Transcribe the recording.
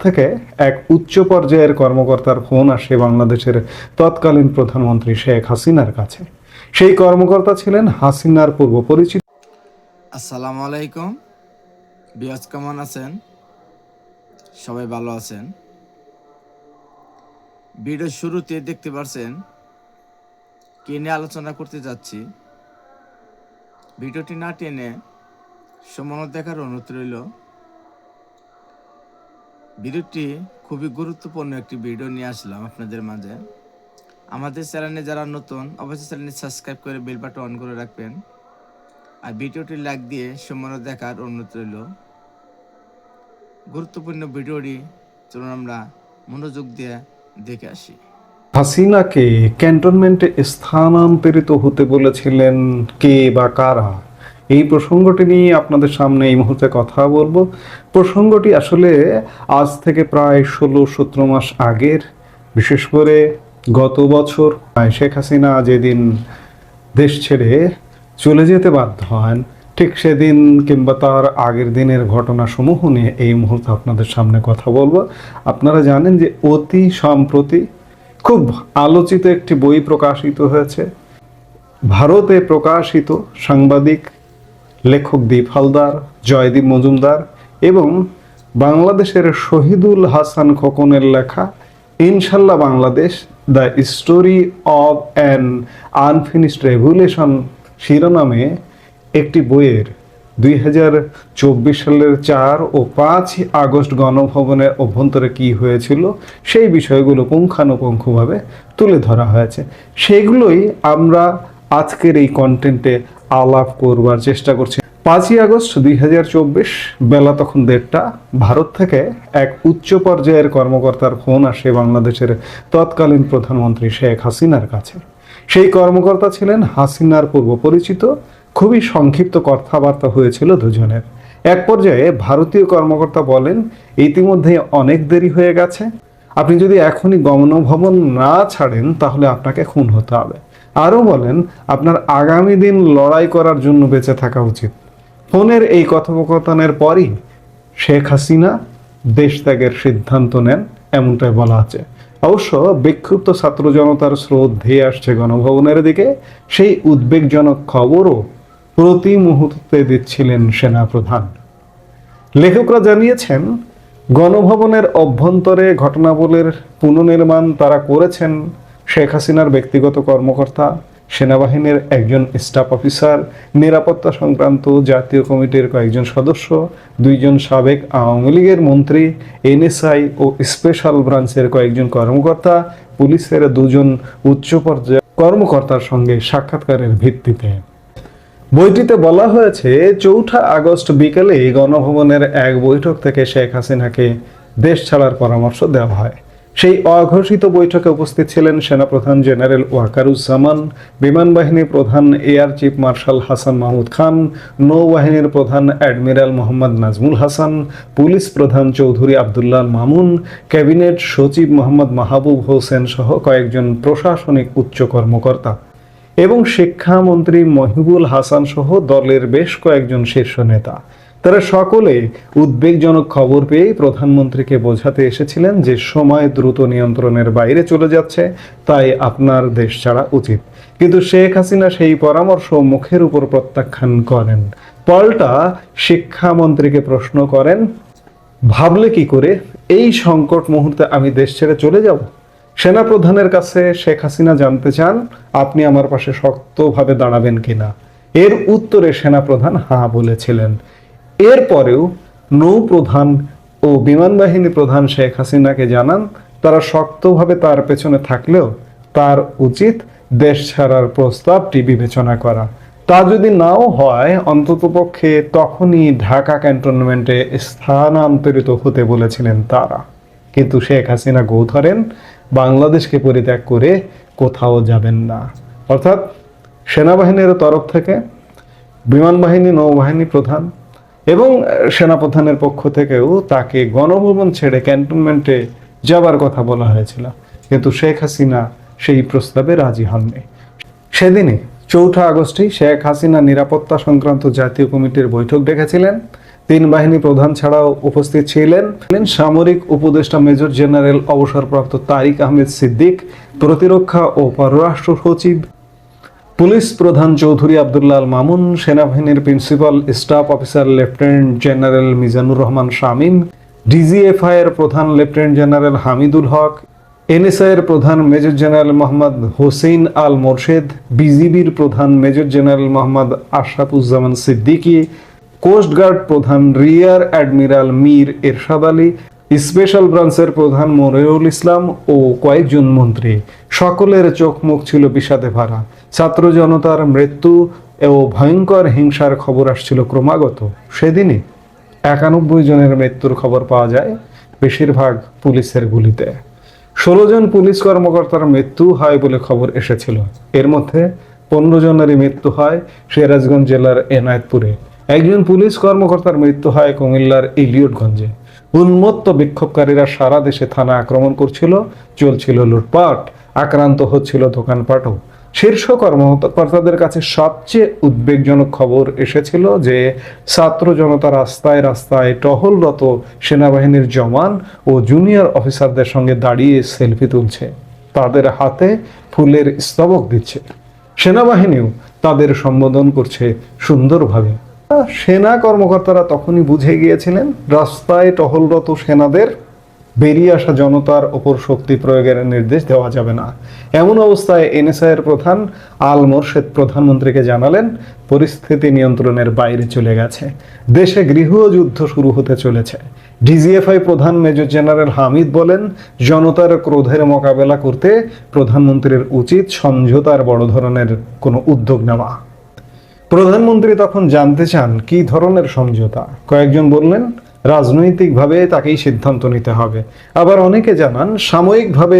থেকে এক উচ্চ পর্যায়ের কর্মকর্তার ফোন আসে বাংলাদেশের তৎকালীন প্রধানমন্ত্রী শেখ হাসিনার কাছে। সেই কর্মকর্তা ছিলেন হাসিনার পূর্ব পরিচিত আসসালামু আলাইকুম। বিয়াজ কেমন আছেন? সবাই ভালো আছেন? ভিডিও শুরুতে দেখতে পারছেন কে নিয়ে আলোচনা করতে যাচ্ছি। ভিডিওটি না টেনে সম্মান দেখার অনুরোধ রইল। ভিডিওটি খুবই গুরুত্বপূর্ণ একটি ভিডিও নিয়ে আসলাম আপনাদের মাঝে। আমাদের চ্যানেলে যারা নতুন, অবশ্যই চ্যানেলটি সাবস্ক্রাইব করে বেল বাটন অন করে রাখবেন। আর ভিডিওটি লাইক দিয়ে সম্মান দেখার অনুরোধ রইল। গুরুত্বপূর্ণ ভিডিওটি চলুন আমরা মনোযোগ দিয়ে দেখে আসি। হাসিনাকে ক্যান্টনমেন্টে স্থানান্তরিত হতে বলেছিলেন কে বা কারা? এই প্রসঙ্গটি নিয়ে আপনাদের সামনে এই মুহূর্তে কথা বলব। প্রসঙ্গটি আসলে আজ থেকে প্রায় ষোলো, সতেরো মাস আগের। বিশেষ করে গত বছর শেখ হাসিনা যেদিন দেশ ছেড়ে চলে যেতে বাধ্য হন, ঠিক সেদিন কিংবা তার আগের দিনের ঘটনাসমূহ নিয়ে এই মুহূর্তে আপনাদের সামনে কথা বলব। আপনারা জানেন যে অতি সম্প্রতি খুব আলোচিত একটি বই প্রকাশিত হয়েছে। ভারতে প্রকাশিত সাংবাদিক লেখক দীপ হালদার, জয়দীপ মজুমদার এবং বাংলাদেশের শহীদুল হাসান খোকনের লেখা Inshallah Bangladesh, the story of an unfinished revolution শিরোনামে একটি বইয়ের দুই হাজার চব্বিশ সালের চার ও পাঁচ আগস্ট গণভবনের অভ্যন্তরে কি হয়েছিল, সেই বিষয়গুলো পুঙ্খানুপুঙ্খভাবে তুলে ধরা হয়েছে। সেগুলোই আমরা আজকের এই কন্টেন্টে আলাপ করবার চেষ্টা করছি। পাঁচই আগস্ট দুই হাজার চব্বিশ বেলা তখন দেড়টা, ভারত থেকে এক উচ্চ পর্যায়ের কর্মকর্তার ফোন আসে বাংলাদেশের তৎকালীন প্রধানমন্ত্রী শেখ হাসিনার কাছে। সেই কর্মকর্তা ছিলেন হাসিনার পূর্ব পরিচিত, খুবই সংক্ষিপ্ত কথাবার্তা হয়েছিল দুজনের। এক পর্যায়ে ভারতীয় কর্মকর্তা বলেন, ইতিমধ্যে অনেক দেরি হয়ে গেছে। আপনি যদি এখনই গমনভবন না ছাড়েন, তাহলে আপনাকে খুন হতে হবে। আরও বলেন, আপনার আগামী দিন লড়াই করার জন্য বেঁচে থাকা উচিত। ফোনের এই কথোপকথনের পরই শেখ হাসিনা দেশ ত্যাগের সিদ্ধান্ত নেন, এমনটাই বলা আছে। অবশ্য বিক্ষুব্ধ ছাত্র জনতার স্রোত ধেয়ে আসছে গণভবনের দিকে, সেই উদ্বেগজনক খবরও প্রতি মুহূর্তে দিচ্ছিলেন সেনাপ্রধান। লেখকরা জানিয়েছেন, গণভবনের অভ্যন্তরে ঘটনাবলীর পুনর্নির্মাণ তারা করেছেন শেখ হাসিনার ব্যক্তিগত কর্মকর্তা, সেনাবাহিনীর একজন স্টাফ অফিসার নিরাপত্তা সংক্রান্ত জাতীয় কমিটির কয়েকজন সদস্য, দুইজন সাবেক আওয়ামী লীগের মন্ত্রী, এনএসআই ও স্পেশাল ব্রাঞ্চের কয়েকজন কর্মকর্তা, পুলিশের দুজন উচ্চ পর্যায়ের কর্মকর্তার সঙ্গে সাক্ষাৎকারের ভিত্তিতে। বইটিতে বলা হয়েছে, চৌঠা আগস্ট বিকেলে গণভবনের এক বৈঠক থেকে শেখ হাসিনাকে দেশ ছাড়ার পরামর্শ দেওয়া হয়। সেই অঘোষিত বৈঠকে উপস্থিত ছিলেন সেনাপ্রধান জেনারেল ওয়াকারুজ্জামান বিমান বাহিনী প্রধান air chief marshal Hasan Mahmud Khan, নৌবাহিনীর প্রধান অ্যাডমিরাল মোহাম্মদ নাজমুল হাসান, পুলিশ প্রধান চৌধুরী আবদুল্লাহ মামুন, ক্যাবিনেট সচিব মোহাম্মদ মাহবুব হোসেন সহ কয়েকজন প্রশাসনিক উচ্চ কর্মকর্তা এবং শিক্ষামন্ত্রী মহিবুল হাসান সহ দলের বেশ কয়েকজন শীর্ষ নেতা। তারা সকলে উদ্বেগজনক খবর পেয়ে প্রধানমন্ত্রীকে বোঝাতে এসেছিলেন যে সময় দ্রুত নিয়ন্ত্রণের বাইরে চলে যাচ্ছে, তাই আপনার দেশ ছাড়া উচিত। কিন্তু শেখ হাসিনা সেই পরামর্শ মুখের উপর প্রত্যাখ্যান করেন। পাল্টা শিক্ষামন্ত্রীকে প্রশ্ন করেন, ভাবলে কি করে? এই সংকট মুহূর্তে আমি দেশ ছেড়ে চলে যাব? সেনাপ্রধানের কাছে শেখ হাসিনা জানতে চান, আপনি আমার পাশে শক্তভাবে দাঁড়াবেন কিনা? এর উত্তরে সেনাপ্রধান হা বলেছিলেন। এরপরেও নৌপ্রধান ও বিমান বাহিনী প্রধান শেখ হাসিনাকে জানান, তারা শক্তভাবে তার পেছনে থাকলেও তার উচিত দেশ ছাড়ার প্রস্তাবটি বিবেচনা করা। তা যদি নাও হয় অন্ততপক্ষে তখনই ঢাকা ক্যান্টনমেন্টে স্থানান্তরিত হতে বলেছিলেন তারা। কিন্তু শেখ হাসিনা গো ধরেন বাংলাদেশকে পরিত্যাগ করে কোথাও যাবেন না। অর্থাৎ সেনাবাহিনীর তরফ থেকে বিমান বাহিনী নৌবাহিনী প্রধান এবং সেনাপ্রধানের পক্ষ থেকেও তাকে গণভবন ছেড়ে ক্যান্টনমেন্টে যাবার কথা বলা হয়েছিল। কিন্তু শেখ হাসিনা সেই প্রস্তাবে রাজি হননি। সেদিনে চৌঠা আগস্টেই শেখ হাসিনা নিরাপত্তা সংক্রান্ত জাতীয় কমিটির বৈঠক ডেকেছিলেন। তিন বাহিনী প্রধান ছাড়াও উপস্থিত ছিলেন। সামরিক উপদেষ্টা মেজর জেনারেল অবসরপ্রাপ্ত তারিক আহমেদ সিদ্দিক, প্রতিরক্ষা ও পররাষ্ট্র সচিব পুলিশ প্রধান চৌধুরী আবদুল্লাহ মামুন, সেনাবাহিনীর principal, staff officer lieutenant general Mizanur Rahman Shamim DGFI এর প্রধান lieutenant general Hamidul Haque NSI এর প্রধান মেজর জেনারেল মোহাম্মদ হোসেন আল মোরশেদ, বিজিবির প্রধান major general Mohammad Ashrafuzzaman Siddiqui coast guard প্রধান rear admiral Mir Ershad Ali, special ব্রাঞ্চের প্রধান মনিরুল ইসলাম ও কয়েকজন মন্ত্রী। সকলের চোখ মুখ ছিল বিষাদে ভরা। ছাত্র জনতার মৃত্যু ও ভয়ঙ্কর হিংসার খবর আসছিল ক্রমাগত। সেদিনই একানব্বই জনের মৃত্যুর খবর পাওয়া যায় বেশিরভাগ পুলিশের গুলিতে। ষোলো জন পুলিশ কর্মকর্তার মৃত্যু হয় বলে খবর এসেছিল। এর মধ্যে পনেরো জনেরই মৃত্যু হয় সিরাজগঞ্জ জেলার এনায়েতপুরে। একজন পুলিশ কর্মকর্তার মৃত্যু হয় কুমিল্লার ইলিয়টগঞ্জে উন্মত্ত বিক্ষোভকারীরা সারা দেশে থানা আক্রমণ করছিল, চলছিল লুটপাট, আক্রান্ত হচ্ছিল দোকানপাটও। শীর্ষ কর্মকর্তাদের কাছে সবচেয়ে উদ্বেগজনক খবর এসেছিল যে ছাত্র জনতা রাস্তায় রাস্তায় টহলরত সেনাবাহিনীর জওয়ান ও জুনিয়র অফিসারদের সঙ্গে দাঁড়িয়ে সেলফি তুলছে। তাদের হাতে ফুলের স্তবক দিচ্ছে। সেনাবাহিনীও তাদের সম্বোধন করছে সুন্দরভাবে। সেনা কর্মকর্তারা তখনই বুঝে গিয়েছিলেন, রাস্তায় টহলরত সেনাদের বেরিয়ে আসা জনতার ওপর শক্তি প্রয়োগের নির্দেশ দেওয়া যাবে না। এমন অবস্থায় এনএসআই এর প্রধান আল মোর্শেদ প্রধানমন্ত্রীকে জানালেন, পরিস্থিতি নিয়ন্ত্রণের বাইরে চলে গেছে। দেশে গৃহযুদ্ধ শুরু হতে চলেছে। ডিজিএফআই প্রধান মেজর জেনারেল হামিদ বলেন, জনতার ক্রোধের মোকাবেলা করতে প্রধানমন্ত্রীর উচিত সমঝোতার বড় ধরনের কোনো উদ্যোগ নেওয়া। প্রধানমন্ত্রী তখন জানতে চান, কি ধরনের সমঝোতা? কয়েকজন বললেন রাজনৈতিকভাবে তাকেই সিদ্ধান্ত নিতে হবে। আবার অনেকে জানান সাময়িকভাবে